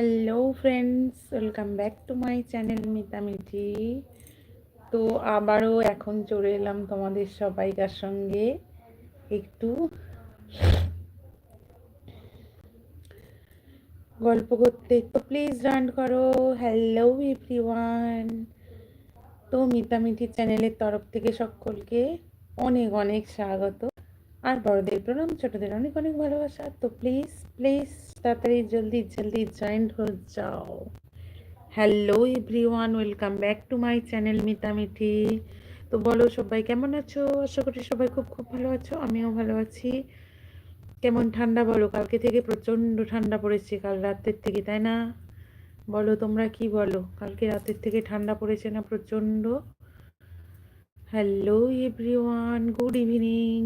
Hello friends welcome back to my channel Mita Mithi তো আবারও এখন চলে এলাম তোমাদের সবাইকার সঙ্গে একটু গল্প করতে। তো প্লিজ রান করো। হ্যালো এভরিওয়ান তো মিতা মিঠি চ্যানেলের তরফ থেকে সকলকে অনেক অনেক স্বাগত। আর বড়দের প্রণাম, ছোটদের অনেক অনেক ভালোবাসা। তো প্লিজ প্লিজ তাড়াতাড়ি জলদি জলদি জয়েন্ট হয়ে যাও। Hello everyone welcome back to my channel Mita Mithi তো বলো সবাই কেমন আছো? আশা করি সবাই খুব খুব ভালো আছো, আমিও ভালো আছি। কেমন ঠান্ডা বলো? কালকে থেকে প্রচণ্ড ঠান্ডা পড়েছে, কাল রাতের থেকে, তাই না? বলো তোমরা কি বলো? কালকে রাতের থেকে ঠান্ডা পড়েছে না প্রচণ্ড? হ্যালো এভরিওয়ান গুড ইভিনিং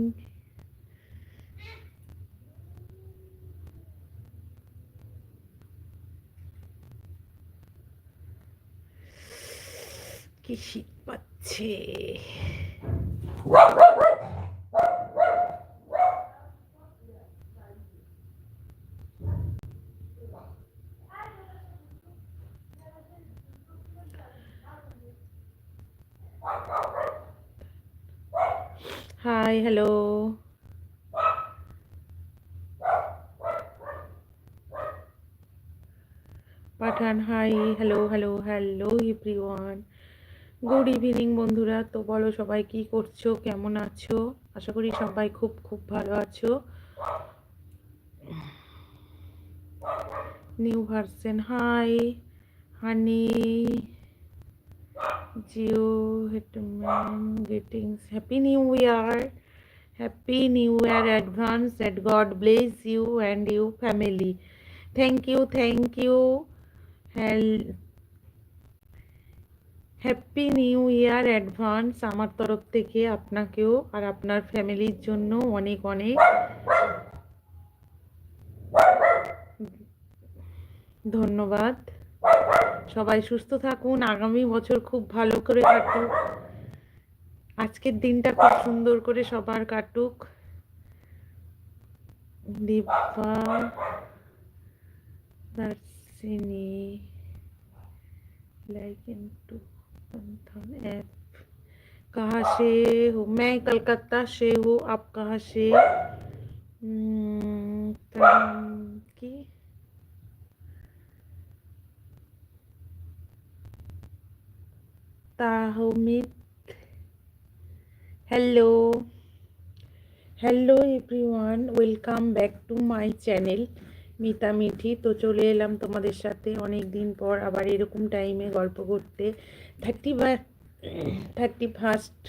কি শীত পাচ্ছে hi hello Pathan hi hello hello hello everyone good evening বন্ধুরা। তো বলো সবাই কি করছ? কেমন আছো? আশা করি সবাই খুব খুব ভালো আছো। New version hi honey Jio hitman greetings happy new year happy new year advance that God bless you and you family thank you thank you Hal happy new year advance আমার তরফ থেকে আপনাকেও আর আপনার ফ্যামিলির জন্য অনেক অনেক ধন্যবাদ। সবাই সুস্থ থাকুন, আগামী বছর খুব ভালো করে কাটুক। আজকের দিনটা খুব সুন্দর করে সবার কাটুক। দিব্যা দার্সিনী লাইক ইন্টু कहाँ से हो मैं कलकत्ता से हूँ आप कहाँ से की Tahmid hello hello everyone welcome back to my channel Mita Mithi তো চলে এলাম তোমাদের সাথে অনেক দিন পর আবার এরকম টাইমে গল্প করতে থার্টি থার্টি ফার্স্ট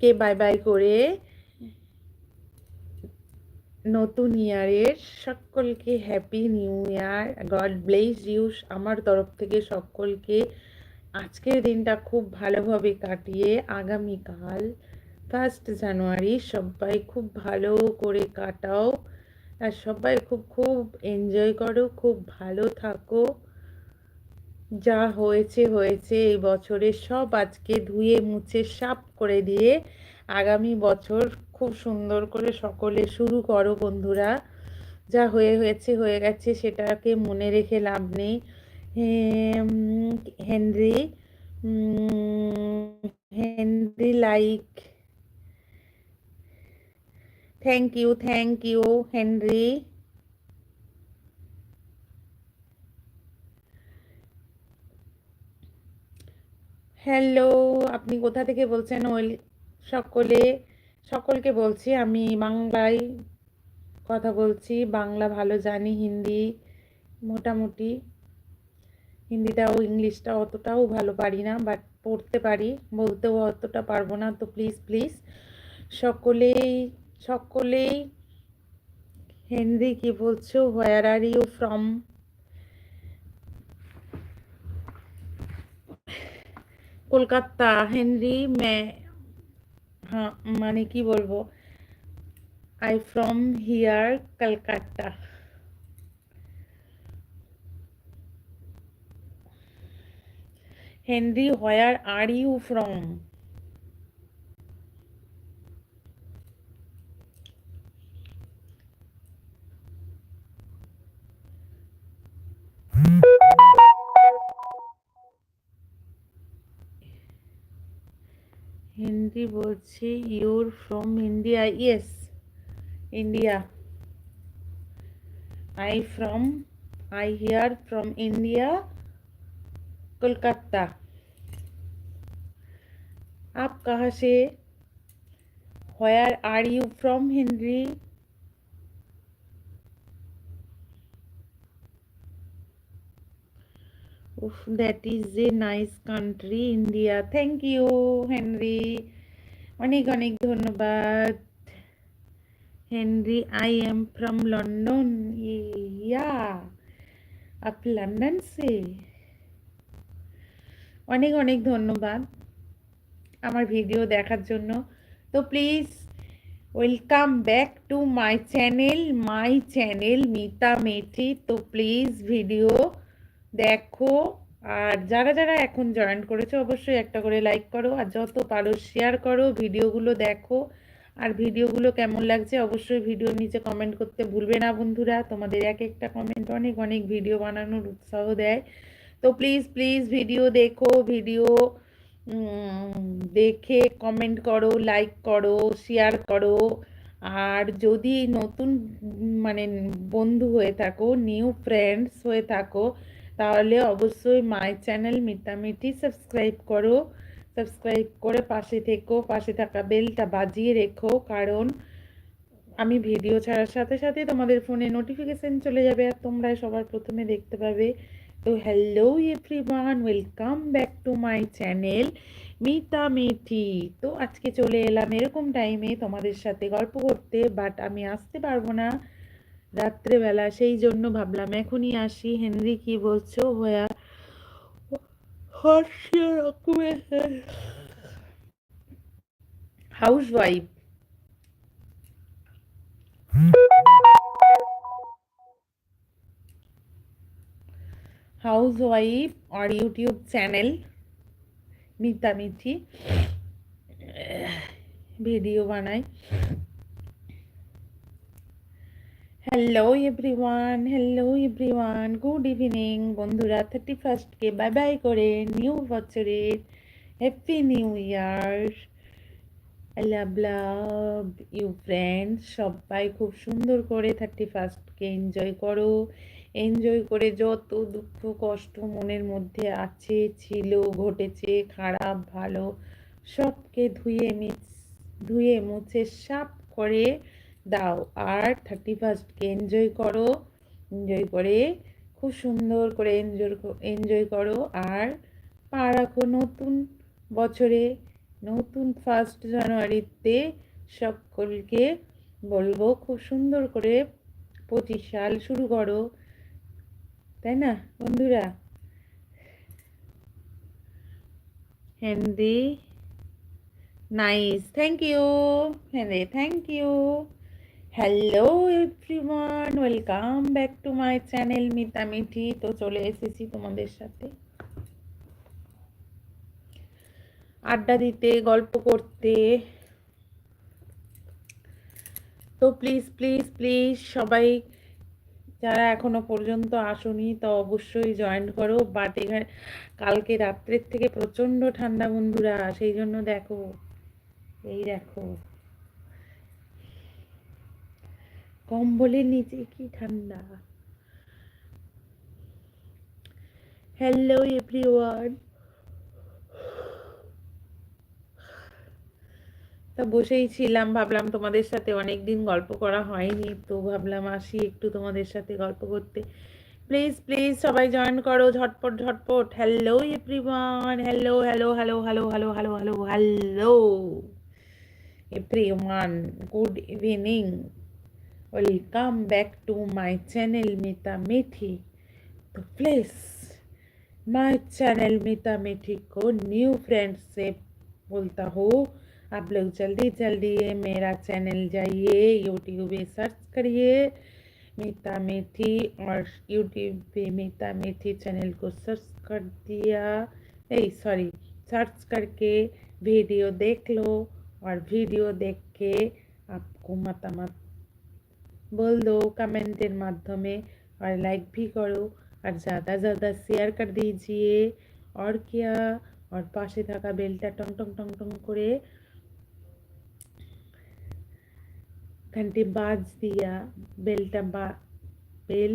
কে বাই বাই করে নতুন ইয়ারের সকলকে happy new year God bless yous আমার তরফ থেকে সকলকে আজকের দিনটা খুব ভালোভাবে কাটিয়ে আগামীকাল ফার্স্ট জানুয়ারি সবাই খুব ভালো করে কাটাও, আর সবাই খুব খুব এনজয় করো, খুব ভালো থাকো। যা হয়েছে হয়েছে এই বছরে সব আজকে ধুয়ে, মুছে সাপ করে দিয়ে আগামী বছর খুব সুন্দর করে সকলে শুরু করো বন্ধুরা। যা হয়ে, হয়েছে, হয়ে গেছে সেটাকে মনে রেখে লাভ নেই। Henry Henry like, thank you thank you, Henry. Hello, আপনি কোথা থেকে বলছেন? ওয়েল, সকলে, সকলকে বলছি আমি বাংলায় কথা বলছি। বাংলা ভালো জানি, হিন্দি মোটামুটি। হিন্দিটাও ইংলিশটা অতটাও ভালো পারি না বাট পড়তে পারি, বলতেও অতটা পারব না, তো প্লিজ প্লিজ সকলেই সকলেই, হেনরি, কি বলছো? Where are you from Kolkata Henry মে হ্যাঁ মানে কি বলব? I from here Kolkata Henry where are you from Hindi বলছি your from India yes India I from I here from India Kolkata आप कहाँ से where are you from henry Oof, that is a nice country india thank you henry অনেক অনেক ধন্যবাদ। Henry I am from London yeah up London সে অনেক অনেক ধন্যবাদ আমার ভিডিও দেখার জন্য। তো please welcome back to my channel my channel Mita Methi তো প্লিজ ভিডিও দেখো। আর যারা যারা এখন জয়েন করেছ, অবশ্যই একটা করে লাইক করো আর যত পারো শেয়ার করো, ভিডিওগুলো দেখো। আর ভিডিওগুলো কেমন লাগছে, অবশ্যই ভিডিও নিচে কমেন্ট করতে ভুলবে না বন্ধুরা। তোমাদের এক একটা কমেন্ট অনেক অনেক ভিডিও বানানোর উৎসাহ দেয়। তো প্লিজ প্লিজ ভিডিও দেখো ভিডিও দেখে কমেন্ট করো লাইক করো শেয়ার করো। আর যদি নতুন মানে বন্ধু হয়ে থাকো নিউ ফ্রেন্ডস হয়ে থাকো তাহলে অবশ্যই মাই চ্যানেল মিটামিটি সাবস্ক্রাইব করো। সাবস্ক্রাইব করে পাশে থেকো, পাশে থাকা বেলটা বাজিয়ে রেখো, কারণ আমি ভিডিও ছাড়ার সাথে সাথে তোমাদের ফোনে নোটিফিকেশান চলে যাবে আর তোমরা সবার প্রথমে দেখতে পাবে। তো hello every everyone welcome back to my channel Mita Methi তো আজকে চলে এলাম এরকম টাইমে তোমাদের সাথে গল্প করতে বাট আমি আসতে পারব না। রাত্রেবেলা, সেই জন্য ভাবলাম, এখনই আসি, হেনরি কি বলছো? হয়া হাউস ওয়াইফ হাউস ওয়াইফ আর YouTube channel Mita Mithi video বানাই hello everyone hello everyone good evening বন্ধুরা। থার্টি ফার্স্টকে বাই বাই করে নিউ বছরের happy new year love love you friends সবাই খুব সুন্দর করে থার্টি ফার্স্টকে এনজয় করো। এনজয় করে যত দুঃখ, কষ্ট মনের মধ্যে আছে, ছিল, ঘটেছে, খারাপ, ভালো, সবকে ধুয়ে মিস ধুয়ে মুছে, সাফ করে দাও। আর থার্টি ফার্স্টকে এনজয় করো। এনজয় করে খুব সুন্দর করে এনজয় এনজয় করো। আর পা রাখো নতুন বছরে, নতুন ফার্স্ট জানুয়ারিতে সকলকে বলব খুব সুন্দর করে পঁচিশ সাল শুরু করো। তাই না, বন্ধুরা? Henry nice thank you Henry thank you hello everyone welcome back to my channel Mita Mithi তো চলে এসেছি তোমাদের সাথে। আড্ডা দিতে, গল্প করতে। তো প্লিজ প্লিজ প্লিজ সবাই যারা এখনও পর্যন্ত আসনি, তো অবশ্যই জয়েন করো। বাট এখানে কালকে রাত্রের থেকে প্রচণ্ড ঠান্ডা বন্ধুরা, সেই জন্য দেখো, এই দেখো। কম্বলের নিচে কি ঠান্ডা? হ্যালো এভরিওয়ান তা বসেই ছিলাম, ভাবলাম তোমাদের সাথে অনেক দিন গল্প করা হয়নি, তো ভাবলাম আসি একটু তোমাদের সাথে গল্প করতে। প্লিজ প্লিজ সবাই জয়েন করো, ঝটপট ঝটপট। Hello everyone hello hello hello hello hello hello hello hello everyone good evening welcome back to my channel Mita Methi तो प्लीज़ माय चैनल मिता मेथी को न्यू फ्रेंड्स से बोलता हो। आप लोग जल्दी जल्दी मेरा चैनल जाइए यूट्यूब पे सर्च करिए। मिता मेथी और यूट्यूब पे मिता मेथी चैनल को सर्च कर दिया। नहीं सॉरी सर्च करके वीडियो देख लो और वीडियो देख के आपको मतामत बोल दो कमेंटेर माध्यमे और लाइक भी करो और ज़्यादा ज़्यादा शेयर कर दीजिए और क्या और পাশে থাকা বেলটা টং টং টং টং করে घंटे बाज दिया बेलटा बा बेल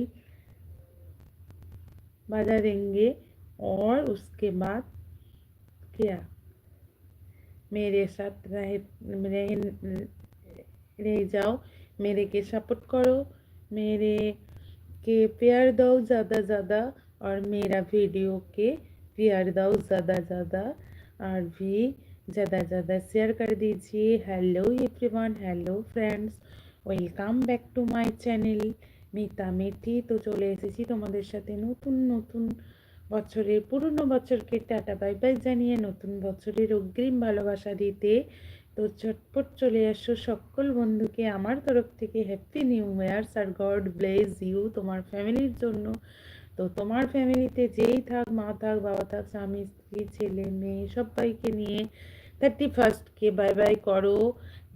बजा देंगे और उसके बाद क्या मेरे साथ रह रह रह जाओ मेरे के सपोर्ट करो मेरे के प्यार दो ज़्यादा ज़्यादा और मेरा वीडियो के प्यार दो ज़्यादा ज़्यादा और भी ज़्यादा ज़्यादा शेयर कर दीजिए hello everyone hello friends welcome back to my channel Mita Methi তো চলে এসেছি তোমাদের সাথে নতুন নতুন বছরের পুরনো বছরকে টাটা বাই বাই জানিয়ে নতুন বছরের অগ্রিম ভালোবাসা দিতে তো ঝটপট চলে আসো। সকল বন্ধুকে আমার তরফ থেকে হ্যাপি নিউ ইয়ার্স আর গড ব্লেস ইউ তোমার ফ্যামিলির জন্য। তো তোমার ফ্যামিলিতে যেই থাক, মা থাক, বাবা থাক, স্বামী, স্ত্রী, ছেলে, মেয়ে, সবাইকে নিয়ে থার্টি ফার্স্টকে বাই বাই করো।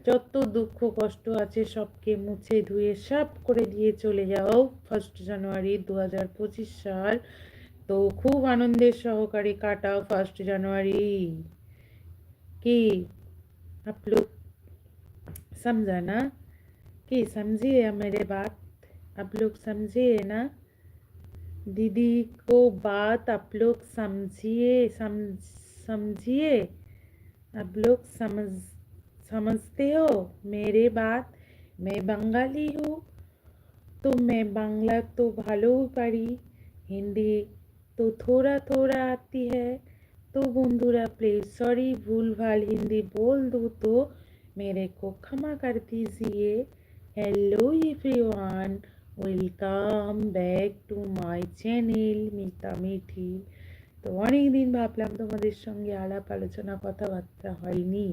যত দুঃখ, কষ্ট আছে সবকে মুছে ধুয়ে সাফ করে দিয়ে চলে যাও ফার্স্ট জানুয়ারি দু হাজার পঁচিশ সাল। তো খুব আনন্দের সহকারে কাটাও ফার্স্ট জানুয়ারি কি? आप लोग समझा ना कि समझिए मेरे बात, आप लोग समझिए ना। दीदी को बात आप लोग समझिए समझिए। आप लोग समझ, समझते हो मेरे बात? मैं बंगाली हूँ तो मैं बांग्ला तो भालो पढ़ी हिंदी तो थोड़ा थोड़ा आती है। তো বন্ধুরা প্লিজ সরি ভুলভাল হিন্দি বল দো তো মেরে কো ক্ষমা কর দিজিয়ে hello everyone welcome back to my channel Mita Mithi তো অনেক দিন ভাবলাম তোমাদের সঙ্গে আলাপ আলোচনা কথাবার্তা হয়নি।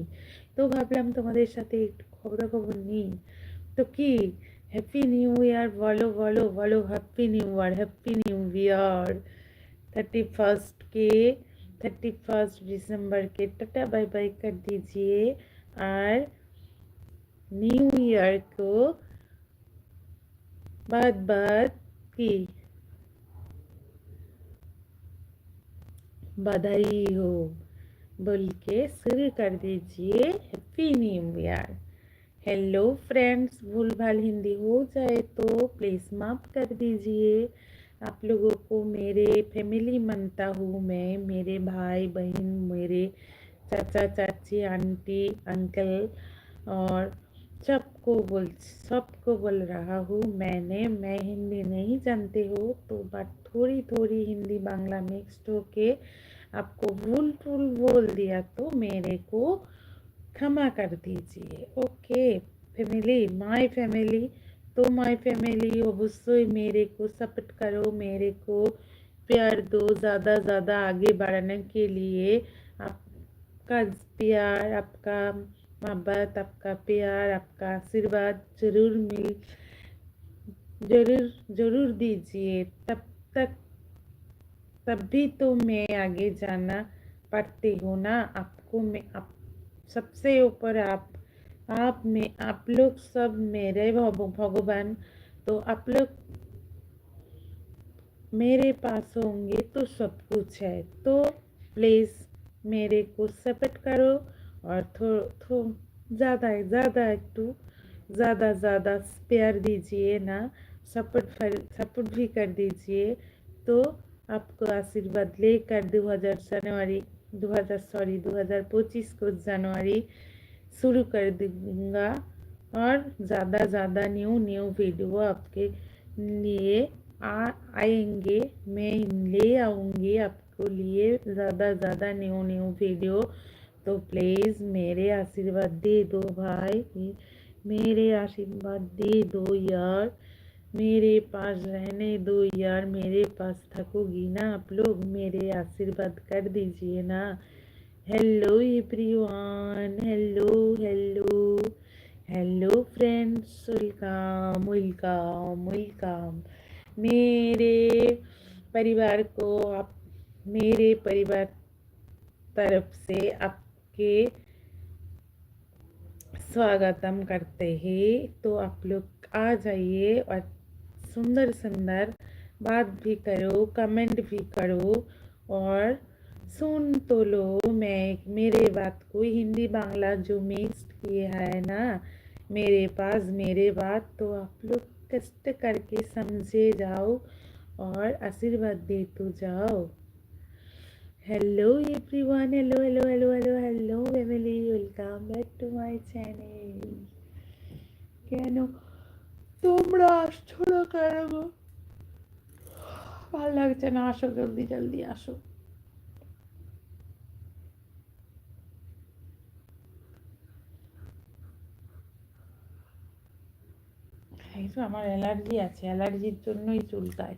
তো ভাবলাম তোমাদের সাথে একটু খবরাখবর নিই। তো কি? হ্যাপি নিউ ইয়ার বলো বলো বলো happy new year happy new year thirty ফার্স্টকে কে थर्टी फ़र्स्ट दिसंबर के, टाटा बाय बाय कर दीजिए। और न्यू ईयर को बाद बाद की। बधाई हो। बोल के शुरू कर दीजिए। Happy new year hello friends भूल भाल हिंदी हो जाए तो प्लीज़ माफ़ कर दीजिए। आप लोगों को मेरे फैमिली मानता हूँ मैं, मेरे भाई बहन, मेरे चाचा, चाची, आंटी अंकल और सबको बोल सबको बोल रहा हूँ मैंने। मैं हिंदी नहीं जानते हो तो बट थोड़ी थोड़ी हिंदी बांग्ला मिक्स्ड होके आपको भूल भूल बोल दिया तो मेरे को क्षमा कर दीजिए। ओके फैमिली माय फैमिली तो माय फैमिली अवश्य मेरे को, सपोर्ट करो मेरे को। प्यार दो, ज़्यादा ज़्यादा आगे बढ़ाने के लिए आपका प्यार, आपका मोहब्बत, आपका प्यार, आपका आशीर्वाद ज़रूर मिल, ज़रूर ज़रूर दीजिए। तब तक तब भी तो मैं आगे जाना पड़ती हूँ ना। आपको मैं, आप सबसे ऊपर आप आप में, आप लोग सब मेरे भगवान। तो आप लोग मेरे पास होंगे तो सब कुछ है। तो प्लीज़ मेरे को सपोर्ट करो और थो थो, ज़्यादा ज़्यादा एक तो ज़्यादा ज़्यादा प्यार दीजिए ना। सपोर्ट सपोर्ट भी कर दीजिए। तो आपको आशीर्वाद लेकर 2000 जनवरी 2000 सॉरी 2025 को जनवरी शुरू कर दूँगा और ज़्यादा ज़्यादा न्यू न्यू वीडियो आपके लिए आ, आएँगे। मैं ले आऊँगी आपको लिए ज़्यादा ज़्यादा न्यू न्यू वीडियो तो प्लीज़ मेरे आशीर्वाद दे दो भाई। मेरे आशीर्वाद दे दो यार। मेरे पास रहने दो यार। मेरे पास थकोगी ना आप लोग। मेरे आशीर्वाद कर दीजिए ना। Hello everyone hello hello hello friends welcome welcome welcome मेरे परिवार को आप, मेरे परिवार तरफ़ से आपके स्वागतम करते हैं। तो आप लोग आ जाइए और सुंदर सुंदर बात भी करो कमेंट भी करो और सुन तो लो मैं मेरे बात को हिंदी बांग्ला जो मिक्स किए है ना मेरे पास मेरे बात तो आप लोग कष्ट करके समझे जाओ और आशीर्वाद दे तो जाओ hello everyone hello hello hello hello hello family welcome back to my channel কেন তোমরা আসছো না কেন গো ভালো লাগছে না আসো জলদি জলদি আসো তো আমার অ্যালার্জি আছে, অ্যালার্জির জন্যই চুলকায়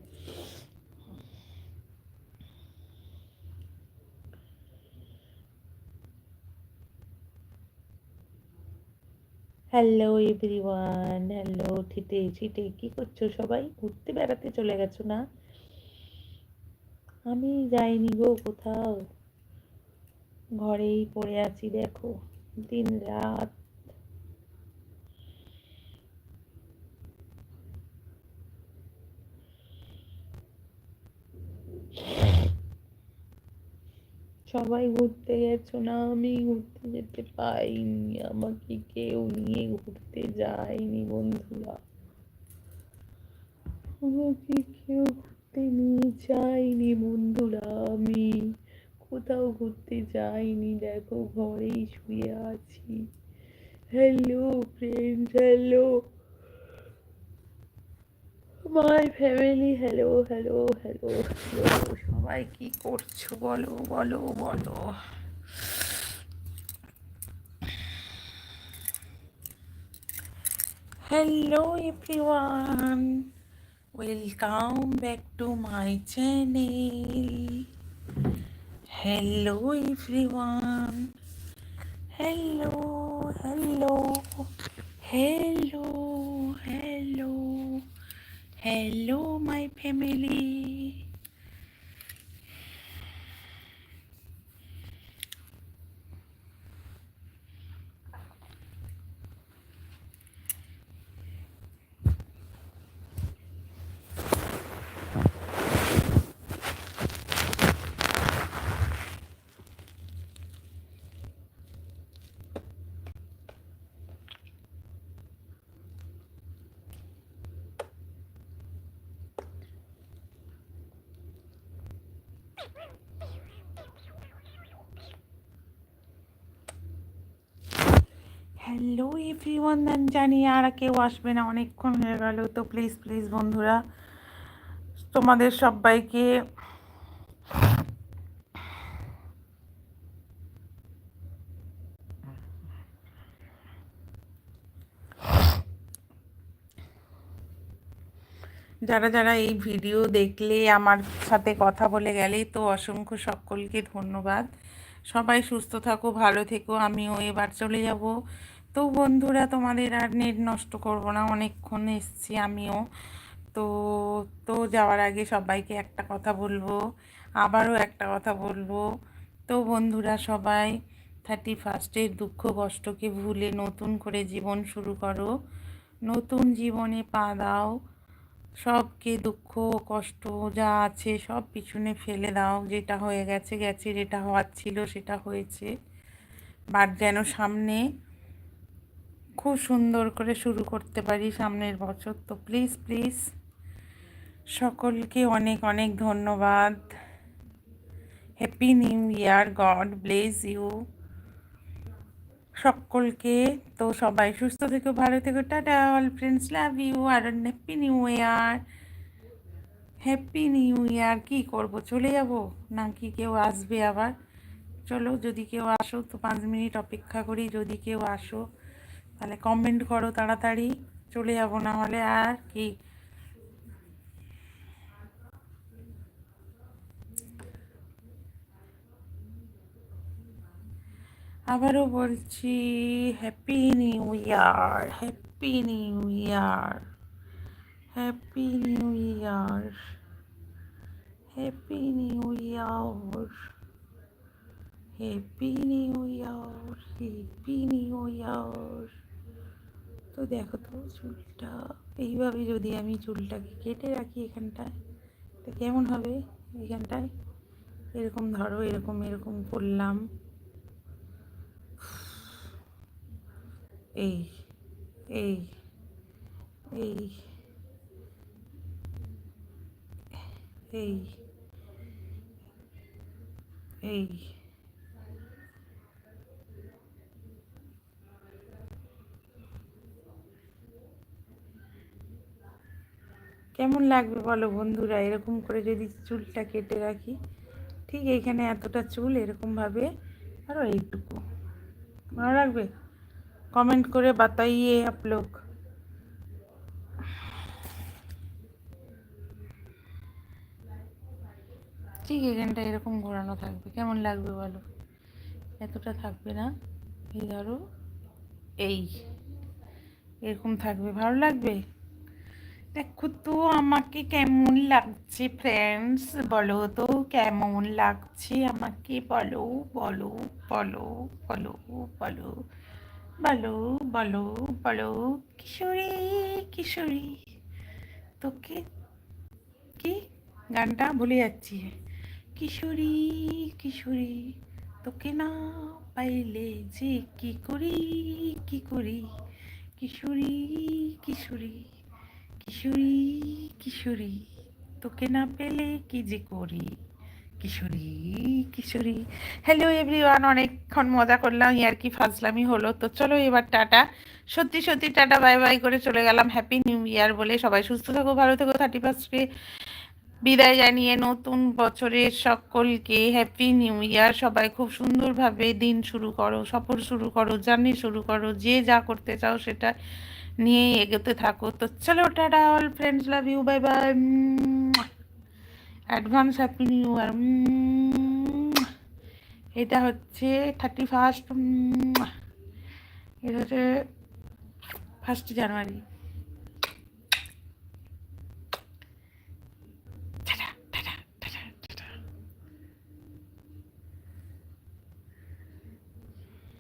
হ্যালো এভরিওয়ান হ্যালো ঠিটে ঠিটে, কি করছ সবাই? ঘুরতে বেড়াতে চলে গেছো না? আমি যাইনি গো কোথাও। ঘরেই পড়ে আছি দেখো দিন রাত সবাই ঘুরতে গেছো না? আমি ঘুরতে যেতে পাইনি। আমাকে কেউ নিয়ে ঘুরতে যায়নি বন্ধুরা। আমাকে কেউ ঘুরতে নিয়ে যায়নি বন্ধুরা। আমি কোথাও ঘুরতে যাইনি। দেখো, ঘরেই শুয়ে আছি। Hello friend hello my family hello hello hello hello সবাই কি করছ বলো বলো বলো? Hello everyone welcome back to my channel hello everyone hello hello hello hello hello my family hello everyone জানি আর কেউ আসবে না, অনেকক্ষণ হয়ে গেল। তো প্লিজ প্লিজ বন্ধুরা, তোমাদের সবাইকে যারা যারা এই ভিডিও দেখলে আমার সাথে কথা বলে গেলে, তো অসংখ্য সকলকে ধন্যবাদ। সবাই সুস্থ থাকো, ভালো থেকো। আমিও এবার চলে যাব। তো বন্ধুরা, তোমাদের আর নেট নষ্ট করব না, অনেকক্ষণ এসছি আমিও। তো তো যাওয়ার আগে সবাইকে একটা কথা বলব, আবারও একটা কথা বলব। তো বন্ধুরা, সবাই থার্টি ফার্স্টের দুঃখ কষ্টকে ভুলে নতুন করে জীবন শুরু করো। নতুন জীবনে পা দাও, সবকে দুঃখ, কষ্ট যা আছে সব পিছনে ফেলে দাও। যেটা হয়ে গেছে গেছে, যেটা হওয়ার ছিল সেটা হয়েছে। বাট যেন সামনে খুব সুন্দর করে শুরু করতে পারি সামনের বছর। তো প্লিজ প্লিজ সকলকে অনেক অনেক ধন্যবাদ। Happy new year God bless you সকলকে তো সবাই সুস্থ থেকো, ভালো থেকো, tata all friends love you R happy new year happy new year কী করব, চলে যাব? নাকি কেউ আসবে আবার? চলো, যদি কেউ আসো, তো পাঁচ মিনিট অপেক্ষা করি, যদি কেউ আসো। তাহলে কমেন্ট করো তাড়াতাড়ি। চলে যাব না হলে আর কি। আবারও বলছি happy new year happy new year happy new year happy new year happy new year happy new year তো দেখো তো চুলটা, এইভাবে যদি আমি চুলটাকে কেটে রাখি এখানটায়, তো কেমন হবে এখানটায়? এরকম ধরো, এরকম এরকম করলাম। এই এই এই এই এই কেমন লাগবে বলো বন্ধুরা? এরকম করে যদি চুলটা কেটে রাখি, ঠিক এইখানে এতটা চুল এরকমভাবে আরও এইটুকু। ভালো লাগবে? কমেন্ট করে বাতাইয়ে আপ লোক। ঠিক এখানটা এরকম ঘোরানো থাকবে। কেমন লাগবে বলো? এতটা থাকবে না? এই ধরো, এই। এরকম থাকবে। ভালো লাগবে? দেখো তো, আমাকে কেমন লাগছে ফ্রেন্ডস বলো তো, কেমন লাগছে আমাকে? বলো বলো বলো বলো বলো বলো বলো বলো। কিশোরী কিশোরী, তোকে কি? গানটা ভুলে যাচ্ছি। কিশোরী কিশোরী, তোকে না পাইলে যে কি করি কি করি? কিশোরী কিশোরী। কিশোরী কিশোরী, তোকে না পেলে কি যে করি? কিশোরী কিশোরী। হ্যালো এভরিওয়ান অনেকক্ষণ মজা করলাম, ইয়ার কি ফাজলামি হলো? তো চলো এবার টাটা। সত্যি সত্যি টাটা বাই বাই করে চলে গেলাম। হ্যাপি নিউ ইয়ার বলে সবাই সুস্থ থাকো, ভালো থেকো থার্টি ফার্স্টে বিদায় জানিয়ে নতুন বছরের সকলকে হ্যাপি নিউ ইয়ার সবাই খুব সুন্দরভাবে দিন শুরু করো, সফর শুরু করো জার্নি শুরু করো, যে যা করতে চাও সেটা নিয়ে এগোতে থাকো। তো চলো, tata all friends love you bye bye advance happy new year এটা হচ্ছে থার্টি ফার্স্ট এটা হচ্ছে ফার্স্ট জানুয়ারি